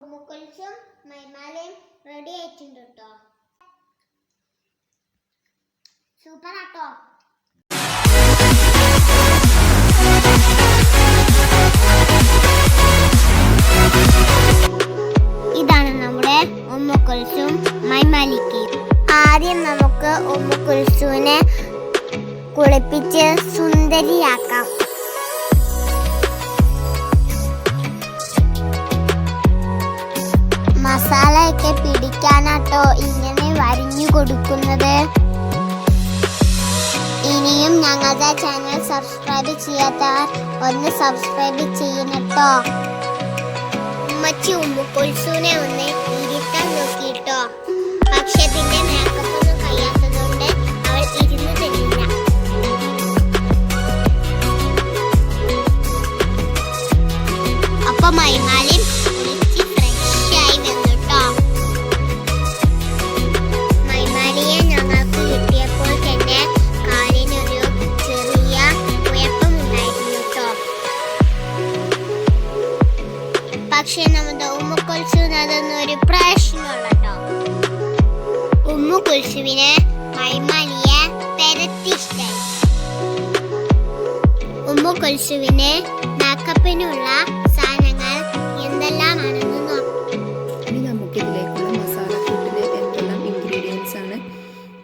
മുക്കുൽസും മൈമാലയും ready ആയിട്ടുണ്ട് കേട്ടോ. Super ആട്ടോ. ഇതാണ് നമ്മുടെ ഉമ്മുക്കുൽസും മൈമാലിക്ക്. ആദ്യം നമുക്ക് ഉമ്മുക്കുൽസുവിനെ കുളിപ്പിച്ച് സുന്ദരിയാക്കാം. പിടിക്കാനാട്ടോ ഇങ്ങനെ വരിഞ്ഞു കൊടുക്കുന്നത്. ഇനിയും ഞങ്ങളുടെ ചാനൽ സബ്സ്ക്രൈബ് ചെയ്യാത്തവർ ഒന്ന് സബ്സ്ക്രൈബ് ചെയ്യണട്ടോ. ഉമ്മച്ചി ഒന്ന് ഇരുത്താൻ നോക്കിയിട്ടോ പക്ഷെ പിന്നെ മേക്കപ്പ് ഒന്നും കഴിയാത്തതുകൊണ്ട് അവൾ ഇരുന്ന് തരില്ല. അപ്പൊ മൈമാലി പക്ഷെ നമ്മുടെ ഉമ്മ കുൽസുവിന് അതൊന്നും ഒരു പ്രശ്നമുള്ള കേട്ടോ ഉമ്മ കുൽസുവിന് മൈമാലിയെ പെരത്തിഷ്ടായി ഉമ്മ കുൽസുവിന് മേക്കപ്പിനുള്ള സാധനങ്ങൾ എന്തെല്ലാമാണെന്ന്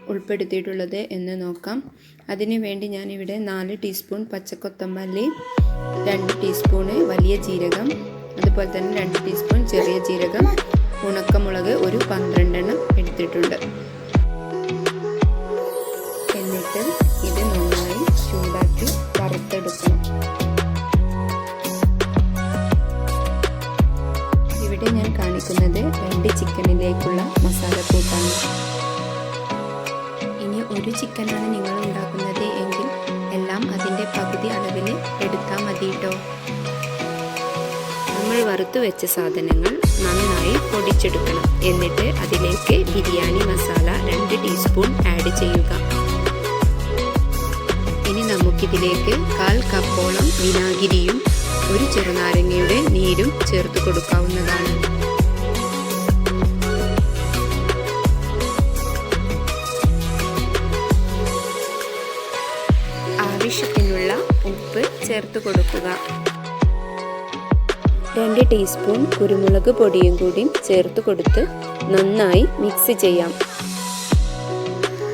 ഉൾപ്പെടുത്തിയിട്ടുള്ളത് എന്ന് നോക്കാം. അതിനു വേണ്ടി ഞാനിവിടെ നാല് ടീസ്പൂൺ പച്ചക്കൊത്തമല്ലി രണ്ട് ടീസ്പൂണ് വലിയ ജീരകം അതുപോലെ തന്നെ രണ്ട് ടീസ്പൂൺ ചെറിയ ജീരകം ഉണക്കമുളക് ഒരു പന്ത്രണ്ടെണ്ണം എടുത്തിട്ടുണ്ട്. എന്നിട്ട് ഇത് നന്നായി ചൂടാക്കി വറുത്തെടുക്കണം. ഇവിടെ ഞാൻ കാണിക്കുന്നത് രണ്ട് ചിക്കനിലേക്കുള്ള മസാല കൂട്ടാണ് ഇനി ഒരു ചിക്കനാണ് നിങ്ങൾ ഉണ്ടാക്കുന്നത് വറുത്തു വെച്ച സാധനങ്ങൾ നന്നായി പൊടിച്ചെടുക്കണം. എന്നിട്ട് അതിലേക്ക് ബിരിയാണി മസാല രണ്ട് ടീസ്പൂൺ ആഡ് ചെയ്യുക. ഇനി നമുക്കിതിലേക്ക് കാൽ കപ്പോളം വിനാഗിരിയും ഒരു ചെറുനാരങ്ങയുടെ നീരും ചേർത്ത് കൊടുക്കാവുന്നതാണ്. ആവശ്യത്തിനുള്ള ഉപ്പ് ചേർത്ത് കൊടുക്കുക. രണ്ട് ടീസ്പൂൺ കുരുമുളക് പൊടിയും കൂടി ചേർത്ത് കൊടുത്ത് നന്നായി മിക്സ് ചെയ്യാം.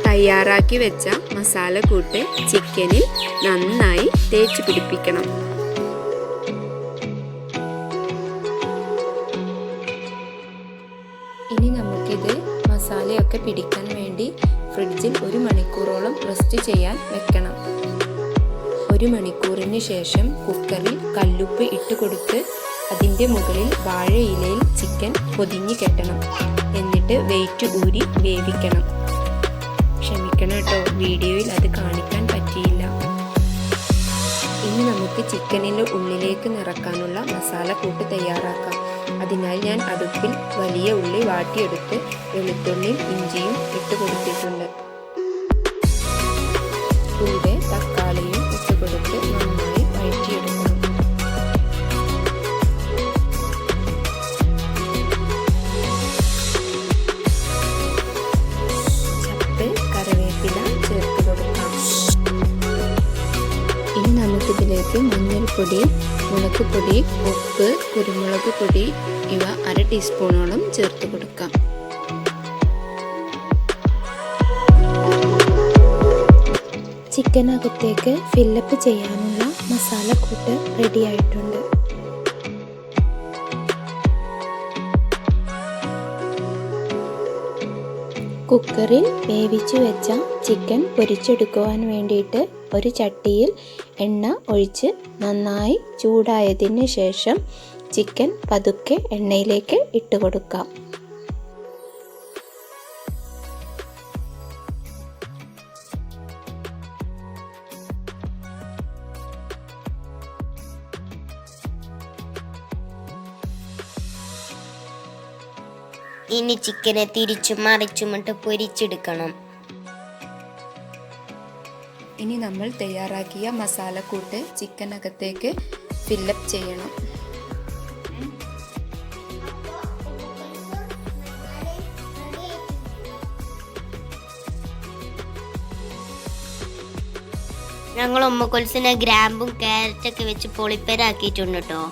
തയ്യാറാക്കി വെച്ച മസാല മസാലക്കൂട്ട് ചിക്കനിൽ നന്നായി തേച്ച് പിടിപ്പിക്കണം. ഇനി നമുക്കിത് മസാലയൊക്കെ പിടിക്കാൻ വേണ്ടി ഫ്രിഡ്ജിൽ ഒരു മണിക്കൂറോളം റെസ്റ്റ് ചെയ്യാൻ വെക്കണം. ഒരു മണിക്കൂറിന് ശേഷം കുക്കറിൽ കല്ലുപ്പ് ഇട്ട് കൊടുത്ത് അതിന്റെ മുകളിൽ വാഴയിലയിൽ ചിക്കൻ പൊതിഞ്ഞ് കെട്ടണം. എന്നിട്ട് വെയിറ്റ് ഊരി വേവിക്കണം. ക്ഷമിക്കണം കേട്ടോ വീഡിയോയിൽ അത് കാണിക്കാൻ പറ്റിയില്ല. ഇനി നമുക്ക് ചിക്കനിന്റെ ഉള്ളിലേക്ക് നിറക്കാനുള്ള മസാല മസാലക്കൂട്ട് തയ്യാറാക്കാം. അതിനായി ഞാൻ അടുപ്പിൽ വലിയ ഉള്ളി വാട്ടിയെടുത്ത് വെളുത്തുള്ളിയും ഇഞ്ചിയും ഇട്ട് കൊടുത്തിട്ടുണ്ട്. കൂടെ ചപ്പ് കറിവേപ്പില ചേർത്ത് കൊടുക്കാം. ഇനി നമുക്കിതിലേക്ക് മഞ്ഞൾപ്പൊടി മുളക് പൊടി ഉപ്പ് കുരുമുളക് പൊടി ഇവ അര ടീസ്പൂണോളം ചേർത്ത് കൊടുക്കാം. ചിക്കനകത്തേക്ക് ഫില്ലപ്പ് ചെയ്യാനുള്ള മസാല മസാലക്കൂട്ട് റെഡി കുക്കറിൽ വേവിച്ചു വെച്ച ചിക്കൻ പൊരിച്ചെടുക്കുവാൻ വേണ്ടിയിട്ട് ഒരു ചട്ടിയിൽ എണ്ണ ഒഴിച്ച് നന്നായി ചൂടായതിന് ശേഷം ചിക്കൻ പതുക്കെ എണ്ണയിലേക്ക് ഇട്ട് കൊടുക്കാം ഇനി ചിക്കനെ തിരിച്ചും മറിച്ചുമിട്ട് പൊരിച്ചെടുക്കണം. ഇനി നമ്മൾ തയ്യാറാക്കിയ മസാലക്കൂട്ട് ചിക്കനകത്തേക്ക് ഫില്ലപ്പ് ചെയ്യണം. ഞങ്ങൾ ഒമ്മക്കൊൽസിനെ ഗ്രാമ്പും ക്യാരറ്റൊക്കെ വെച്ച് പൊളിപ്പരാക്കിയിട്ടുണ്ട് കേട്ടോ.